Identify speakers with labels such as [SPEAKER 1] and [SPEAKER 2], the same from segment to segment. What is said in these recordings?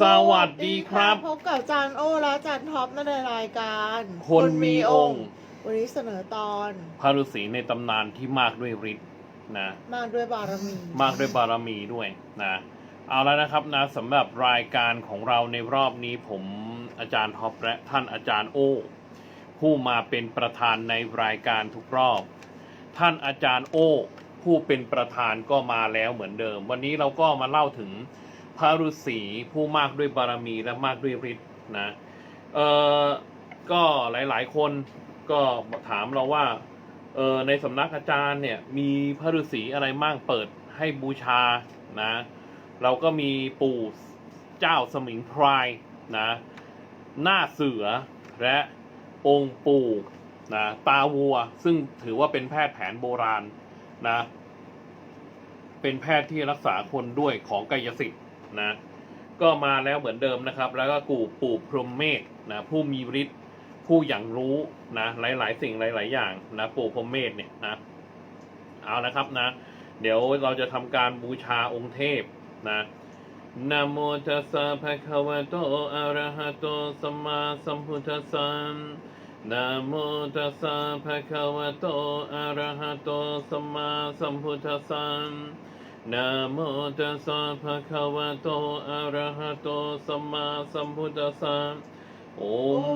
[SPEAKER 1] สวัสดีครับ
[SPEAKER 2] พบกับอาจารย์โอและอาจารย์ท็อปในรายการ
[SPEAKER 1] คนมีองค์
[SPEAKER 2] วันนี้เสนอตอน
[SPEAKER 1] พระฤาษีในตำนานที่มากด้วยฤทธิ์นะ
[SPEAKER 2] มากด้วยบารมี
[SPEAKER 1] มากด้วยบารมีด้วยนะ เอาแล้วนะครับนะสำหรับรายการของเราในรอบนี้ผมอาจารย์ท็อปและท่านอาจารย์โอ ผู้มาเป็นประธานในรายการทุกรอบ ท่านอาจารย์โอ ผู้เป็นประธานก็มาแล้วเหมือนเดิม วันนี้เราก็มาเล่าถึง พระฤาษีผู้มากด้วยบารมีและมากด้วยฤทธิ์นะเออก็หลายๆ คนก็ถามเราว่าเออในสำนักอาจารย์เนี่ยมีพระฤาษีอะไรมั่งเปิดให้บูชานะเราก็มีปู่เจ้าสมิงพรายนะหน้าเสือและองค์ปู่นะตาวัว ซึ่งถือว่าเป็นแพทย์แผนโบราณนะเป็นแพทย์ที่รักษาคนด้วยของกายสิทธิ์ นะก็มาแล้วเหมือนเดิมนะครับ แล้วก็กูปู่พรหมเมธนะผู้มีฤทธิ์ผู้อย่างรู้นะหลายๆ สิ่งหลาย ๆ อย่างนะปู่พรหมเมธเนี่ยนะเอาละครับนะ เดี๋ยวเราจะทำการบูชาองค์เทพนะนะโมตัสสะภะคะวะโตอะระหะโตสัมมาสัมพุทธัสสะนะโมตัสสะภะคะวะโตอะระหะโตสัมมาสัมพุทธัสสะ นะโมตัสสะภะคะวะโต อะระหะโต สัมมาสัมพุทธัสสะโอม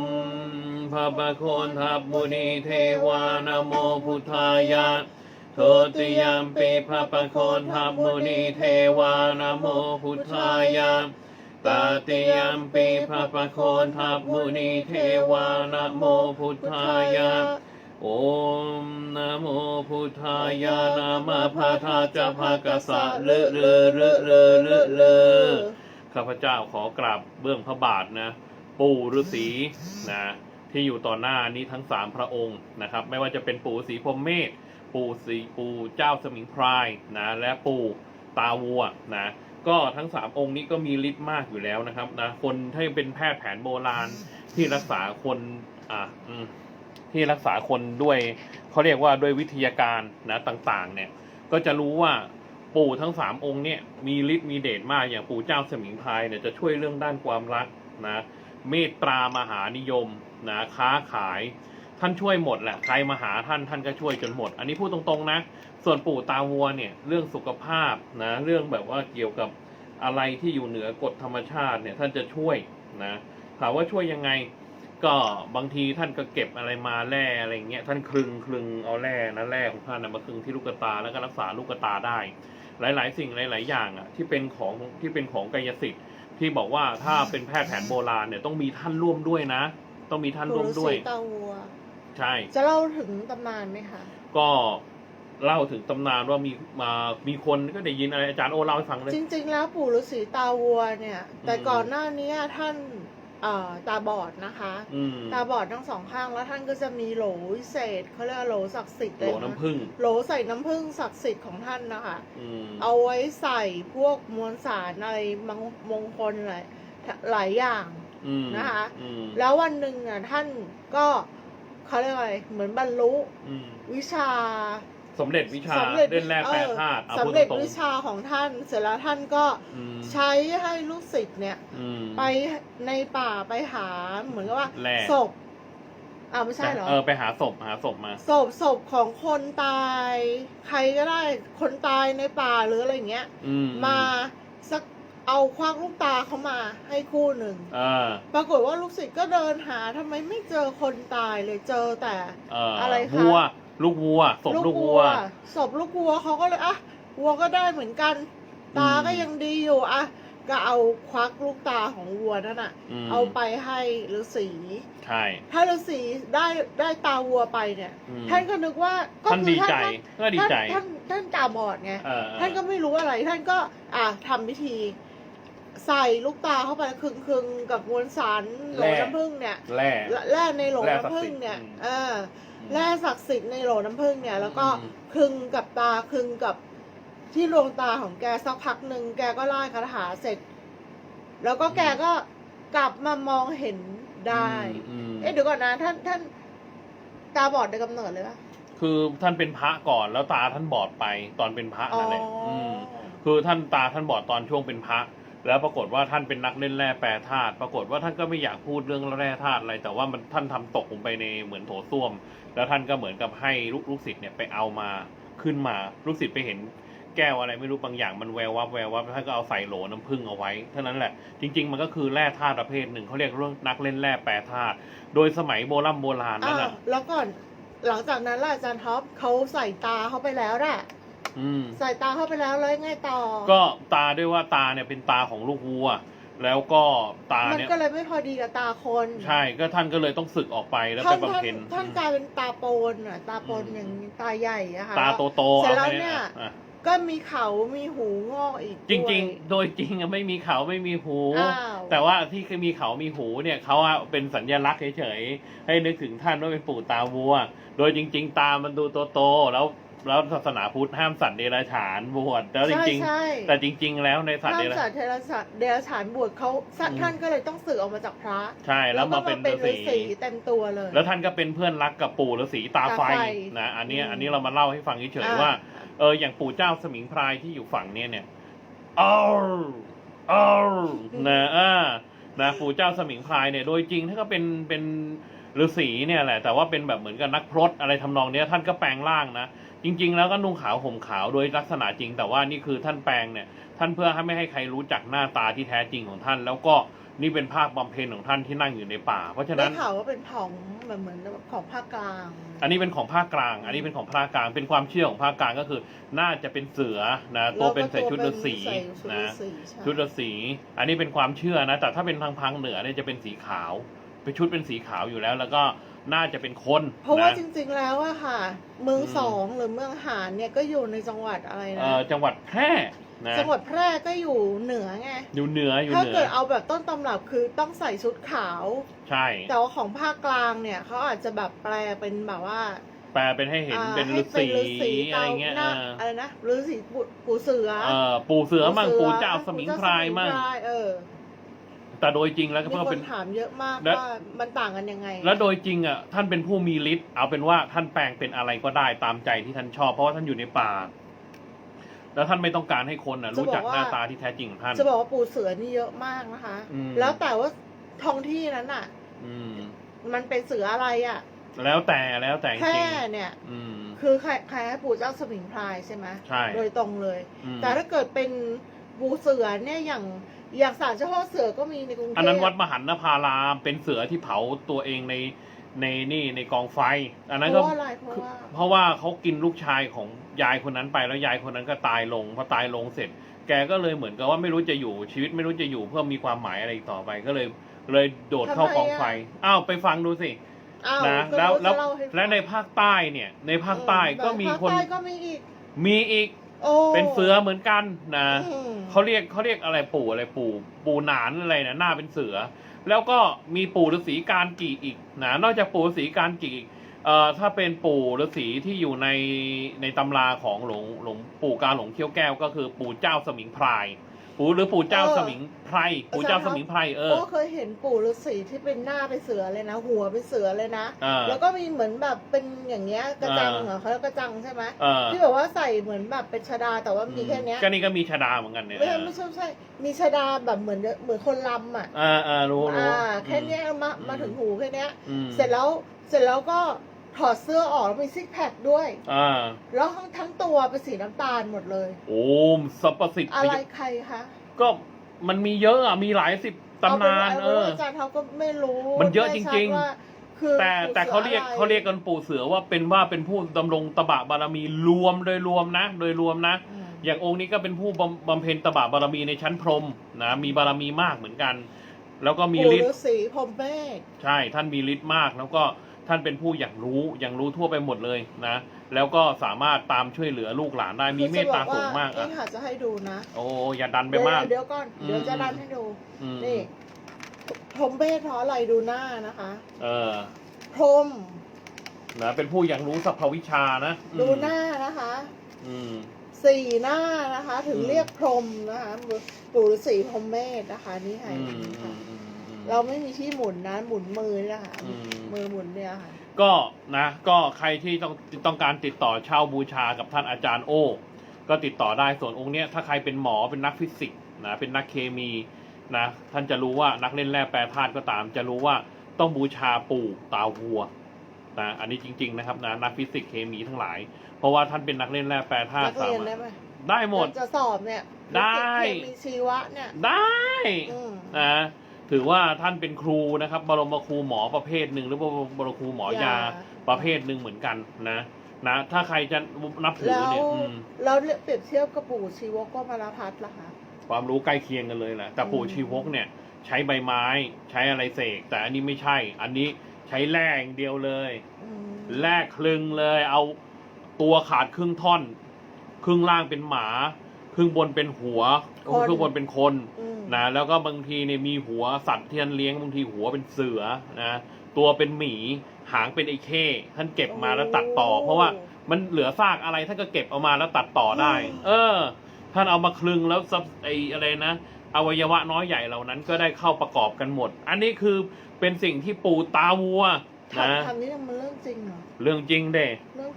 [SPEAKER 1] พระบาโคนทัพมุนีเทวานะโมพุทธายะโทติยามปีพระปะโคนทัพมุนีเทวานะโมพุทธายะตาติยามปีพระปะโคนทัพมุนีเทวานะโมพุทธายะ โอมนะโมพุทธายานามาพาทาจะภากษะเลอะเลอะเลอะเลอะเลอะเลอะข้าพเจ้าขอกราบเบื้องพระบาทนะ ปู่ฤาษีนะที่อยู่ต่อหน้านี้ทั้งสามพระองค์นะครับ ไม่ว่าจะเป็นปู่ศรีพรหมเมธปู่ศรีปู่เจ้าสมิงพรายนะและปู่ตาวัวนะก็ทั้งสามองค์นี้ก็มีฤทธิ์มากอยู่แล้วนะครับนะคนที่เป็นแพทย์แผนโบราณที่รักษาคนอะอืม ที่รักษาคนด้วยเขาเรียกว่าด้วยวิทยาการนะต่างๆ เนี่ย ก็จะรู้ว่าปู่ทั้งสามองค์เนี่ยมีฤทธิ์มีเดชมากอย่างปู่เจ้าสมิงพายเนี่ยจะช่วยเรื่องด้านความรักนะเมตตามหานิยมนะค้าขาย ท่านช่วยหมดแหละใครมาหาท่านท่านก็ช่วยจนหมด อันนี้พูดตรงๆนะ ส่วนปู่ตาวัวเนี่ยเรื่องสุขภาพนะเรื่องแบบว่าเกี่ยวกับอะไรที่อยู่เหนือกฎธรรมชาติเนี่ยท่านจะช่วยนะถามว่าช่วยยังไง ก็บางทีท่านก็เก็บอะไรมาแร่อะไรเงี้ยท่านคลึงคลึงเอาแร่นะแร่ของท่านนะมาคลึงที่ลูกตาแล้วก็รักษาลูกตาได้ หลาย ๆ สิ่งหลาย ๆ อย่างอะที่เป็นของที่เป็นของกายสิทธิ์ ที่บอกว่าถ้าเป็นแพทย์แผนโบราณเนี่ยต้องมีท่านร่วมด้วยนะ ต้องมีท่านร่วมด้วย
[SPEAKER 2] ปู่ฤาษีตาวัว
[SPEAKER 1] ใช่
[SPEAKER 2] จะเล่าถึงตำนานไหมคะ
[SPEAKER 1] ก็เล่าถึงตำนานว่ามีมามีคนก็ได้ยินอะไรอาจารย์โอเล่าให้ฟังเลย
[SPEAKER 2] จริง ๆ แล้วปู่ฤาษีตาวัวเนี่ย แต่
[SPEAKER 1] อืม
[SPEAKER 2] ก่อนหน้านี้ท่าน เอ่อตาบอดนะคะ
[SPEAKER 1] อืม
[SPEAKER 2] ตาบอดทั้งสองข้างแล้วท่านก็จะมีโหลวิเศษเขาเรียกว่าโหลศักดิ์สิทธิ์
[SPEAKER 1] โห
[SPEAKER 2] เล
[SPEAKER 1] ล
[SPEAKER 2] ยนะ
[SPEAKER 1] น้ำผึ้ง
[SPEAKER 2] โหลใส่น้ำผึ้งศักดิ์สิทธิ์ของท่านนะคะ
[SPEAKER 1] อืม
[SPEAKER 2] เอาไว้ใส่พวกมวลสารอะไรมงมงคลอะไรหลายอย่าง
[SPEAKER 1] อืม
[SPEAKER 2] นะคะ
[SPEAKER 1] อืม
[SPEAKER 2] แล้ววันหนึ่งอะท่านก็เขาเรียกว่าอะไรเหมือนบรรลุ
[SPEAKER 1] อืม
[SPEAKER 2] วิชา
[SPEAKER 1] สำเร็จวิชา
[SPEAKER 2] สำเร็จ
[SPEAKER 1] เล่นแร่แปรธาตุ
[SPEAKER 2] เอ
[SPEAKER 1] เอา
[SPEAKER 2] อ
[SPEAKER 1] พูด
[SPEAKER 2] สำเร็จ
[SPEAKER 1] ตรง
[SPEAKER 2] วิชาของท่าน เสร็จแล้วท่านก็
[SPEAKER 1] ๆอืม
[SPEAKER 2] ใช้ให้ลูกศิษย์เนี่ย
[SPEAKER 1] อืม
[SPEAKER 2] ไปในป่าไปหาเหมือนกับว่า
[SPEAKER 1] แร่
[SPEAKER 2] ศพอ่าไม่ใช่เหรอ
[SPEAKER 1] เออไปหาศพหาศพมา
[SPEAKER 2] ศพศพของคนตาย ใครก็ได้คนตายในป่าหรืออะไรอย่างเงี้ย
[SPEAKER 1] อืม
[SPEAKER 2] มาสักเอาควักลูกตาเขามาให้คู่หนึ่ง
[SPEAKER 1] เออ
[SPEAKER 2] ปรากฏว่าลูกศิษย์ก็เดินหาทำไมไม่เจอคนตายเลยเจอแต่
[SPEAKER 1] เออ
[SPEAKER 2] อะไรคะ
[SPEAKER 1] วัว ลูกวัวศพลูกวัว
[SPEAKER 2] ศพลูกวัวเขาก็เลยอะวัวก็ได้เหมือนกัน ตา
[SPEAKER 1] อืม
[SPEAKER 2] ก็ยังดีอยู่อะก็เอาควักลูกตาของวัวนั่นอะ
[SPEAKER 1] ม
[SPEAKER 2] เอาไปให้ฤาษี
[SPEAKER 1] ใช่
[SPEAKER 2] ถ้าฤาษีได้ได้ตาวัวไปเนี่ย
[SPEAKER 1] อืม
[SPEAKER 2] ท่านก็นึกว่าก็
[SPEAKER 1] ท่าน
[SPEAKER 2] คือ
[SPEAKER 1] ดีใจ
[SPEAKER 2] ท่าน
[SPEAKER 1] ก็ดีใจ
[SPEAKER 2] ท่านท่านท่านตาบอดไง
[SPEAKER 1] เออเออ
[SPEAKER 2] ท่านก็ไม่รู้อะไรท่านก็อะทำพิธี ใส่ลูกตาเข้าไปคึงคึงๆกับมวลสารโหลน้ำผึ้งเนี่ย
[SPEAKER 1] แร่
[SPEAKER 2] แร่ในโหล
[SPEAKER 1] แร่ศักดิ์
[SPEAKER 2] น้ำผึ้
[SPEAKER 1] สิ
[SPEAKER 2] ง
[SPEAKER 1] ทธิ์
[SPEAKER 2] เนี่ย
[SPEAKER 1] อืม
[SPEAKER 2] เออแร่ศักดิ์สิทธิ์ในโหลน้ำผึ้งเนี่ย แล้วก็
[SPEAKER 1] อืม
[SPEAKER 2] คลึงกับตาคลึงกับที่ดวงตาของแกสักพักหนึ่งแกก็ไล่คาถาเสร็จ แล้วก็แกก็กลับมามองเห็นได้
[SPEAKER 1] อืม
[SPEAKER 2] เอ๊ะเดี๋ยวก่อนนะท่านท่านตาบอดในกำเนิดเลยปะ
[SPEAKER 1] คือท่านเป็นพระก่อนแล้วตาท่านบอดไปตอนเป็นพระ
[SPEAKER 2] อ๋อ
[SPEAKER 1] นั่นแหละ
[SPEAKER 2] อ
[SPEAKER 1] มคือท่านตาท่านบอดตอนช่วงเป็นพระ แล้วปรากฏว่าท่านเป็นนักเล่นแร่แปรธาตุปรากฏว่าท่านก็ไม่อยากพูดเรื่องแร่ธาตุอะไร แต่ว่ามันท่านทำตกลงไปในเหมือนโถส้วม แล้วท่านก็เหมือนกับให้ลูกลูกศิษย์เนี่ยไปเอามาขึ้นมาลูกศิษย์ไปเห็นแก้วอะไรไม่รู้บางอย่างมันแวววับแวววับท่านก็เอาใส่โหลน้ำผึ้งเอาไว้เท่านั้นแหละจริง ๆ มันก็คือแร่ธาตุประเภทหนึ่งเขาเรียกเรื่องนักเล่นแร่แปรธาตุโดยสมัยโบราณโบราณนั่น
[SPEAKER 2] อ้าว
[SPEAKER 1] น่ะ
[SPEAKER 2] แล้วก่อนหลังจากนั้นล่ะอาจารย์ท็อปเขาใส่ตาเข้าไปแล้วน่ะ
[SPEAKER 1] อืม
[SPEAKER 2] ใส่ตาเข้าไปแล้วแล้วยังไงต่อ
[SPEAKER 1] ก็ตาด้วยว่าตาเนี่ยเป็นตาของลูกวัว แล้วก็ตา
[SPEAKER 2] มัน
[SPEAKER 1] เนี่ย
[SPEAKER 2] ก็เลยไม่พอดีกับตาคน
[SPEAKER 1] ใช่ก็ท่านก็เลยต้องศึกออกไปแล้ว
[SPEAKER 2] ท่า
[SPEAKER 1] ไป
[SPEAKER 2] นท่าน
[SPEAKER 1] บำเพ็ญ
[SPEAKER 2] ท่านกลายเป็นตาโปนอะตาโปน
[SPEAKER 1] อืม
[SPEAKER 2] อย่างนี้ตาใหญ่อะค่ะ
[SPEAKER 1] ตาโตโตๆ
[SPEAKER 2] เสร็จ
[SPEAKER 1] เอา
[SPEAKER 2] แล้ว
[SPEAKER 1] ไป
[SPEAKER 2] เนี่
[SPEAKER 1] เนี่ยยอะ
[SPEAKER 2] ก็มีเขามีหูงอกอีก
[SPEAKER 1] จริง
[SPEAKER 2] ด้วย
[SPEAKER 1] ๆโดยจริงอะไม่มีเขาไม่มีหู
[SPEAKER 2] อ้าว
[SPEAKER 1] แต่ว่าที่มีเขามีหูเนี่ยเขาอะเป็นสัญลักษณ์เฉยๆให้นึกถึงท่านว่าเป็นปู่ตาวัว โดยจริง ๆ ตามันดูโตๆแล้ว แล้วศาสนาพุทธห้ามสัตว์เดรัจฉานบวชแล้วจ
[SPEAKER 2] ใช่
[SPEAKER 1] ริง
[SPEAKER 2] ใช่
[SPEAKER 1] ๆ แต่จริง ๆ แล้วในสัตว์
[SPEAKER 2] ท่า
[SPEAKER 1] เด
[SPEAKER 2] น
[SPEAKER 1] รัจ
[SPEAKER 2] สัตว์เทระสัตว์เดรัจฉานบวชเขา
[SPEAKER 1] อืม
[SPEAKER 2] ท่านก็เลยต้องสึกออกมาจากพระ
[SPEAKER 1] ใช่แล้วมาเป็น
[SPEAKER 2] ก็
[SPEAKER 1] ฤา
[SPEAKER 2] ฤา
[SPEAKER 1] ษี
[SPEAKER 2] ษี เต็มตัวเลย
[SPEAKER 1] แล้วท่านก็เป็นเพื่อนรักกับปู่ฤาษีตาไฟ
[SPEAKER 2] ตาไฟ
[SPEAKER 1] นะอันเนี้ย
[SPEAKER 2] อืม
[SPEAKER 1] อันนี้เรามาเล่าให้ฟังเฉยๆว่าเอออย่างปู่เจ้าสมิงพรายที่อยู่ฝั่งเนี้ยเนี่ยเอาเอานะอ่านะปู่เจ้าสมิงพรายเนี่ยโดยจริงท่านก็เป็นเป็นฤาษีเนี่ยแหละแต่ว่าเป็นแบบเหมือนกับนักพรตอะไรทำนองเนี้ยท่านก็แปลงร่างนะ จริง ๆ แล้วก็นุ่งขาวห่มขาวโดยลักษณะจริง แต่ว่านี่คือท่านแปลงเนี่ย ท่านเพื่อให้ไม่ให้ใครรู้จักหน้าตาที่แท้จริงของท่าน แล้วก็นี่เป็นภาคบำเพ็ญของท่านที่นั่งอยู่ในป่า เพราะฉะ
[SPEAKER 2] ได้
[SPEAKER 1] นั้น
[SPEAKER 2] ข่าวว่าเป็นของแบบเหมือนของภาคกลาง
[SPEAKER 1] อันนี้เป็นของภาคกลาง อันนี้เป็นของภาคกลาง เป็นความเชื่อของภาคกลางก็คือ น่าจะเป็นเสือนะตัวเป็นใส่ชุดฤาษี
[SPEAKER 2] ใส่ชุด
[SPEAKER 1] นะ
[SPEAKER 2] ฤาษีใช่
[SPEAKER 1] ชุดฤาษี อันนี้เป็นความเชื่อนะ แต่ถ้าเป็นทางพังเหนือเนี่ยจะเป็นสีขาวเป็นชุดเป็นสีขาวอยู่แล้ว แล้วก็ น่าจะเป็นคน
[SPEAKER 2] เพราะว่า
[SPEAKER 1] นะ
[SPEAKER 2] จริงๆแล้วอะค่ะ เมือง
[SPEAKER 1] อืม
[SPEAKER 2] สองหรือเมืองหานเนี่ยก็อยู่ในจังหวัดอะไร
[SPEAKER 1] เอ่
[SPEAKER 2] นะ
[SPEAKER 1] อจังหวัดแพร่นะ
[SPEAKER 2] จังหวัดแพร่ก็อยู่เหนือไง
[SPEAKER 1] อยู่เหนืออยู่
[SPEAKER 2] ถ้า
[SPEAKER 1] เหนือ
[SPEAKER 2] เกิดเอาแบบต้นตำรับคือต้องใส่ชุดขาว
[SPEAKER 1] ใช่
[SPEAKER 2] แต่ว่าของภาคกลางเนี่ยเขาอาจจะแบบแปลเป็นแบบว่า
[SPEAKER 1] แปลเป็นให้เห็น
[SPEAKER 2] อ่า
[SPEAKER 1] เป็น
[SPEAKER 2] ให้
[SPEAKER 1] ฤาษี
[SPEAKER 2] ฤา
[SPEAKER 1] อะไรเงี้ย
[SPEAKER 2] หน้า
[SPEAKER 1] เออ
[SPEAKER 2] อะไรนะฤาษีปู่ปู่เสือ
[SPEAKER 1] เออปู่เสือมั่ง
[SPEAKER 2] สื
[SPEAKER 1] ปู่เจ้าสมิงพรายมั่ง
[SPEAKER 2] ปู่เจ้สมิพรายเออ
[SPEAKER 1] แต่โดยจริงแล้วก็
[SPEAKER 2] มี
[SPEAKER 1] เพื่อ
[SPEAKER 2] ค
[SPEAKER 1] เป็น
[SPEAKER 2] นถามเยอะมาก
[SPEAKER 1] และ
[SPEAKER 2] ว่ามันต่างกันยังไง
[SPEAKER 1] แล้วโดยจริงอะท่านเป็นผู้มีฤทธิ์เอาเป็นว่าท่านแปลงเป็นอะไรก็ได้ตามใจที่ท่านชอบ เพราะว่าท่านอยู่ในป่า แล้วท่านไม่ต้องการให้คนอะรู้จักหน้าตาที่แท้จริงของท่าน
[SPEAKER 2] จะบอกว่าปู่เสือนี่เยอะมากนะคะ
[SPEAKER 1] อืม
[SPEAKER 2] แล้วแต่ว่าท้องที่นั้นอะ
[SPEAKER 1] อืม
[SPEAKER 2] มันเป็นเสืออะไรอะ
[SPEAKER 1] แล้วแต่แล้วแต่จ
[SPEAKER 2] แพร่
[SPEAKER 1] ริง
[SPEAKER 2] เนี่ย
[SPEAKER 1] อืม
[SPEAKER 2] คือใครใครให้ปู่เจ้าสมิงพรายใช่ไหม
[SPEAKER 1] ใช่
[SPEAKER 2] โดยตรงเลย
[SPEAKER 1] อืม
[SPEAKER 2] แต่ถ้าเกิดเป็น ปู่เสือเนี่ยอย่างอย่างศาลเจ้าพ่อเสือก็มีในกรุงเทพ
[SPEAKER 1] อันนั้นวัดมหันนภารามเป็นเสือที่เผาตัวเองในในนี่ในกองไฟ อันนั้น
[SPEAKER 2] เพ
[SPEAKER 1] ก็
[SPEAKER 2] ราะว่าอะไรเพราะว่า
[SPEAKER 1] เพราะว่าเขากินลูกชายของยายคนนั้นไปแล้วยายคนนั้นก็ตายลงพอตายลงเสร็จ แกก็เลยเหมือนกับว่าไม่รู้จะอยู่ชีวิตไม่รู้จะอยู่เพื่อมีความหมายอะไรอีกต่อไปก็เลยเลยโดดเข้ากองไฟอ้าวไปฟังดูสิ
[SPEAKER 2] อ้าว
[SPEAKER 1] นะ
[SPEAKER 2] ก็
[SPEAKER 1] แล้ว
[SPEAKER 2] รู้
[SPEAKER 1] แล้ว
[SPEAKER 2] จะเาให้ฟัง
[SPEAKER 1] และในภาคใต้เนี่ยในภาคใต้ก็มีคน
[SPEAKER 2] ภาใต้ก็มีอีก
[SPEAKER 1] มีอีก
[SPEAKER 2] โอ้
[SPEAKER 1] เป็นเสือเหมือนกันนะ
[SPEAKER 2] อืม
[SPEAKER 1] เขาเรียกเขาเรียกอะไรปู่อะไรปู่ ปู่หนานอะไรนะหน้าเป็นเสือ แล้วก็มีปู่ฤาษีการกีอีกนะนอกจากปู่ฤาษีการกีอีกเอ่อถ้าเป็นปู่ฤาษีที่อยู่ในในตำราของหลวงหลวงปู่กาหลงเขี้ยวแก้วก็คือปู่เจ้าสมิงพราย ปู่หรือปู่เจ้าสมิงไพรปู่เจ้าสมิงไพรเออ
[SPEAKER 2] โอ้เคยเห็นปู่ฤาษีที่เป็นหน้าเป็นเสือเลยนะ หัวเป็นเสือเลยนะ
[SPEAKER 1] อ่า
[SPEAKER 2] แล้วก็มีเหมือนแบบเป็นอย่างเงี้ยกระจัง
[SPEAKER 1] อ่า
[SPEAKER 2] เหรอเขาเรียกกระจังใช่ไหม
[SPEAKER 1] เออ
[SPEAKER 2] ที่แบบว่าใส่เหมือนแบบเป็นชดาแต่ว่ามีแค่เนี้ย
[SPEAKER 1] ก็นี่ก็มีชดาเหมือนกันเนี่ย
[SPEAKER 2] ไม่ใช่ไม่ใช่ไม่ใช่มีชดาแบบเหมือนเหมือนคนลำอะ
[SPEAKER 1] อ่าอ่ารู้รู้
[SPEAKER 2] อ่าแค่เนี้ยมา
[SPEAKER 1] อื
[SPEAKER 2] มาถึงหูแค่เนี้ย
[SPEAKER 1] อืม
[SPEAKER 2] เสร็จแล้วเสร็จแล้วก็ ถอดเสื้อออกแล้วมีซิกแพคด้วย
[SPEAKER 1] อ่า
[SPEAKER 2] แล้วทั้งทั้งตัวเป็นสีน้ำตาลหมดเลย
[SPEAKER 1] โอ้มสรรพสิทธิ์
[SPEAKER 2] อะไรใครคะ
[SPEAKER 1] ก็มันมีเยอะอะ มีหลายสิบตำนาน
[SPEAKER 2] เอ
[SPEAKER 1] เอ
[SPEAKER 2] เป็
[SPEAKER 1] อ
[SPEAKER 2] ว่อาจารย์เขาก็ไม่รู้
[SPEAKER 1] มันเยอะ
[SPEAKER 2] แจ
[SPEAKER 1] ริงๆ
[SPEAKER 2] ชัดว่าคือ
[SPEAKER 1] แต่แต่เขาเรียก
[SPEAKER 2] สืออะไเขา
[SPEAKER 1] เรียกกันปู่เสือว่าเป็นว่าเป็นผู้ดำรงตบะบารมีรวมโดยรวมนะ โดยรวมนะ
[SPEAKER 2] อืม
[SPEAKER 1] อย่างองค์นี้ก็เป็นผู้บำบำเพ็ญตบะบารมีในชั้นพรหมนะมีบารมีมากเหมือนกัน แล้วก็มี
[SPEAKER 2] ปู่
[SPEAKER 1] ฤท
[SPEAKER 2] ฤา
[SPEAKER 1] ธิ์
[SPEAKER 2] ษีพรหมเมฆ
[SPEAKER 1] ใช่ท่านมีฤทธิ์มากแล้วก็ ท่านเป็นผู้อย่างรู้อย่างรู้ทั่วไปหมดเลยนะ แล้วก็สามารถตามช่วยเหลือลูกหลานได้มีเมตตาสูงมาก
[SPEAKER 2] เอ
[SPEAKER 1] อะ
[SPEAKER 2] งค่ะจะให้ดูนะ
[SPEAKER 1] โอ้อย่าดันไป
[SPEAKER 2] เดี๋ยว
[SPEAKER 1] มาก
[SPEAKER 2] เดี๋ยวก่อน
[SPEAKER 1] อืม
[SPEAKER 2] เดี๋ยวจะดันให้ดู
[SPEAKER 1] อืม
[SPEAKER 2] นี่พรหมเมฆเพราะอะไรดูหน้านะคะ
[SPEAKER 1] เออ
[SPEAKER 2] พรหม
[SPEAKER 1] นะเป็นผู้อย่างรู้สรรพวิชานะอืม
[SPEAKER 2] ดูหน้านะคะ
[SPEAKER 1] อืม
[SPEAKER 2] สี่หน้านะคะ ถึง
[SPEAKER 1] อืม
[SPEAKER 2] เรียกพรหมนะคะปู่ฤาษีพรหมเมธนะคะนี่ให้ เราไม่มีที่หมุนนะหมุนมือนี่แหละค่ะ
[SPEAKER 1] อืม
[SPEAKER 2] มือหมุนเนี่ยค่ะ
[SPEAKER 1] ก็นะก็ใครที่ต้องต้องการติดต่อเช่าบูชากับท่านอาจารย์โอ้ก็ติดต่อได้ส่วนองค์เนี้ยถ้าใครเป็นหมอเป็นนักฟิสิกส์นะเป็นนักเคมีนะท่านจะรู้ว่านักเล่นแร่แปรธาตุก็ตาม จะรู้ว่าต้องบูชาปู่ตาวัวนะอันนี้จริง ๆนะครับนะนักฟิสิกส์เคมีทั้งหลาย เพราะว่าท่านเป็นนักเล่นแร่แปรธา
[SPEAKER 2] นั
[SPEAKER 1] ตุ
[SPEAKER 2] กเรียน
[SPEAKER 1] สามารถ
[SPEAKER 2] ได้ไหม
[SPEAKER 1] ได้หมด
[SPEAKER 2] จะสอบเนี่ย
[SPEAKER 1] ได้
[SPEAKER 2] เคมีชีวะเนี่ย
[SPEAKER 1] ได้
[SPEAKER 2] อืม
[SPEAKER 1] นะ ถือว่าท่านเป็นครูนะครับ บรมครูหมอประเภทหนึ่งหรือว่าบรมครูหมอยายาประเภทหนึ่งเหมือนกันนะนะถ้าใครจะนับถือ
[SPEAKER 2] แล้ว
[SPEAKER 1] เนี่ยอืม
[SPEAKER 2] แล้วเปรียบเทียบกับปู่ชีวกก็มาลพัฒน์ล่ะคะ
[SPEAKER 1] ความรู้ใกล้เคียงกันเลยแหละแต่ปู่
[SPEAKER 2] อืม
[SPEAKER 1] ชีวกเนี่ย ใช้ใบไม้ใช้อะไรเสกแต่อันนี้ไม่ใช่ อันนี้ใช้แร่อย่างเดียวเลย
[SPEAKER 2] อืม
[SPEAKER 1] แร่คลึงเลยเอาตัวขาดครึ่งท่อน ครึ่งล่างเป็นหมา ครึ่งบนเป็นหัวครึ่งบนเป็นคน
[SPEAKER 2] อืม
[SPEAKER 1] นะแล้วก็บางทีเนี่ยมีหัวสัตว์ที่ท่านเลี้ยงบางทีหัวเป็นเสือนะตัวเป็นหมีหางเป็นไอ้เข้ท่านเก็บมาแล้วตัดต่อ เพราะว่ามันเหลือซากอะไรท่านก็เก็บเอามาแล้วตัดต่อได้ เออ ท่านเอามาคลึงแล้วซับไอ้อะไรนะ อวัยวะน้อยใหญ่เหล่านั้นก็ได้เข้าประกอบกันหมด อันนี้คือเป็นสิ่งที่ปู่ตาวัวนะ
[SPEAKER 2] ทำทำนี้มันเรื่องจริงเหรอ
[SPEAKER 1] เรื่องจริงเด้
[SPEAKER 2] เรื่อง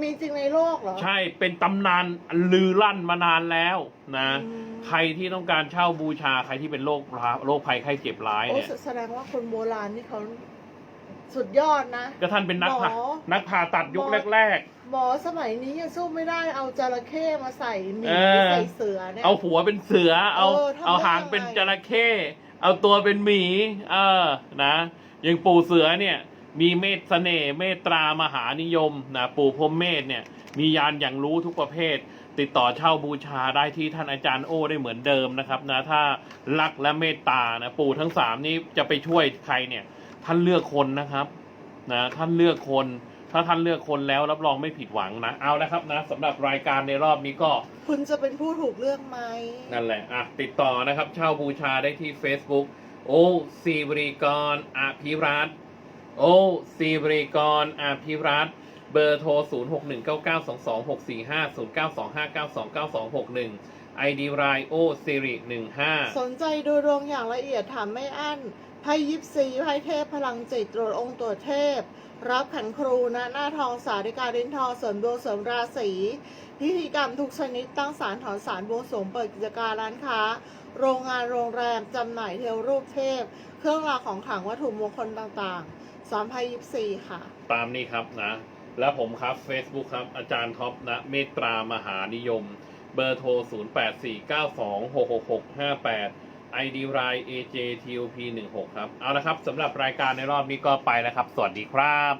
[SPEAKER 2] มีจริงในโลกเหรอ
[SPEAKER 1] ใช่เป็นตำนานลือลั่นมานานแล้วนะ
[SPEAKER 2] อืม
[SPEAKER 1] ใครที่ต้องการเช่าบูชาใครที่เป็นโรคร้าโรคภัยไข้เจ็บร้าย
[SPEAKER 2] โอ้
[SPEAKER 1] เนี่ย
[SPEAKER 2] แสแสดงว่าคนโบราณนี่เขาสุดยอดนะ
[SPEAKER 1] ก็ท่านเป็นนักผ่า
[SPEAKER 2] หมอ
[SPEAKER 1] นักผ่าตัดยุคแรก
[SPEAKER 2] หมอสมัยนี้ยังสู้ไม่ได้เอาจระเข้มาใส่หมี
[SPEAKER 1] เออ
[SPEAKER 2] ใส่เสือเนี่ย
[SPEAKER 1] ๆ เอาหัวเป็นเสือ เอา
[SPEAKER 2] เออทำได้
[SPEAKER 1] เอาหางเป็น
[SPEAKER 2] ยังไง
[SPEAKER 1] จระเข้เอาตัวเป็นหมี เออนะอย่างปู่เสือเนี่ย มีเมตเสน่ห์เมตตรามหานิยมนะปู่พรหมเมธเนี่ยมียานอย่างรู้ทุกประเภท ติดต่อเช่าบูชาได้ที่ท่านอาจารย์โอ้ได้เหมือนเดิมนะครับนะถ้ารักและเมตตานะปู่ทั้งสามนี้จะไปช่วยใครเนี่ยท่านเลือกคนนะครับนะท่านเลือกคน ถ้าท่านเลือกคนแล้วรับรองไม่ผิดหวังนะเอานะครับนะสำหรับรายการในรอบนี้ก็
[SPEAKER 2] คุณจะเป็นผู้ถูกเลือกไหม
[SPEAKER 1] นั่นแหละอะติดต่อนะครับเช่าบูชาได้ที่ Facebook โอซีบริกรอภิรัตน์ โอซีบริกรอภิรัตเบอร์โทร 0 6 1 9 9 2 2 6 4 5 0 9 2 5 9 2 9 2 6 1 ID รายโอซีริ15
[SPEAKER 2] สนใจดูดวงอย่างละเอียดถามไม่อั้นไพ่ยิปซีไพ่เทพพลังจิตตรวจองค์ตัวจเทพ รับขันครูนะหน้าทองสาธิการินทองเสริมดวงเสริมราศีพิธีกรรมทุกชนิดตั้งศาลถอนศาลบวงสรวงเปิดกิจการร้านค้า โรงงานโรงแรมจำหน่ายเทวรูปเทพ เครื่องรางของขลังวัตถุมงคลต่างๆ สอนไพ่ยิปซีค่ะ
[SPEAKER 1] ตามนี้ครับนะ และผมครับ Facebook ครับ อาจารย์ท็อปนะ เมตตามหานิยม เบอร์โทร 0849266658 ID ราย AJTOP16 ครับ เอาละครับสำหรับรายการในรอบนี้ก็ไปแล้วครับ สวัสดีครับ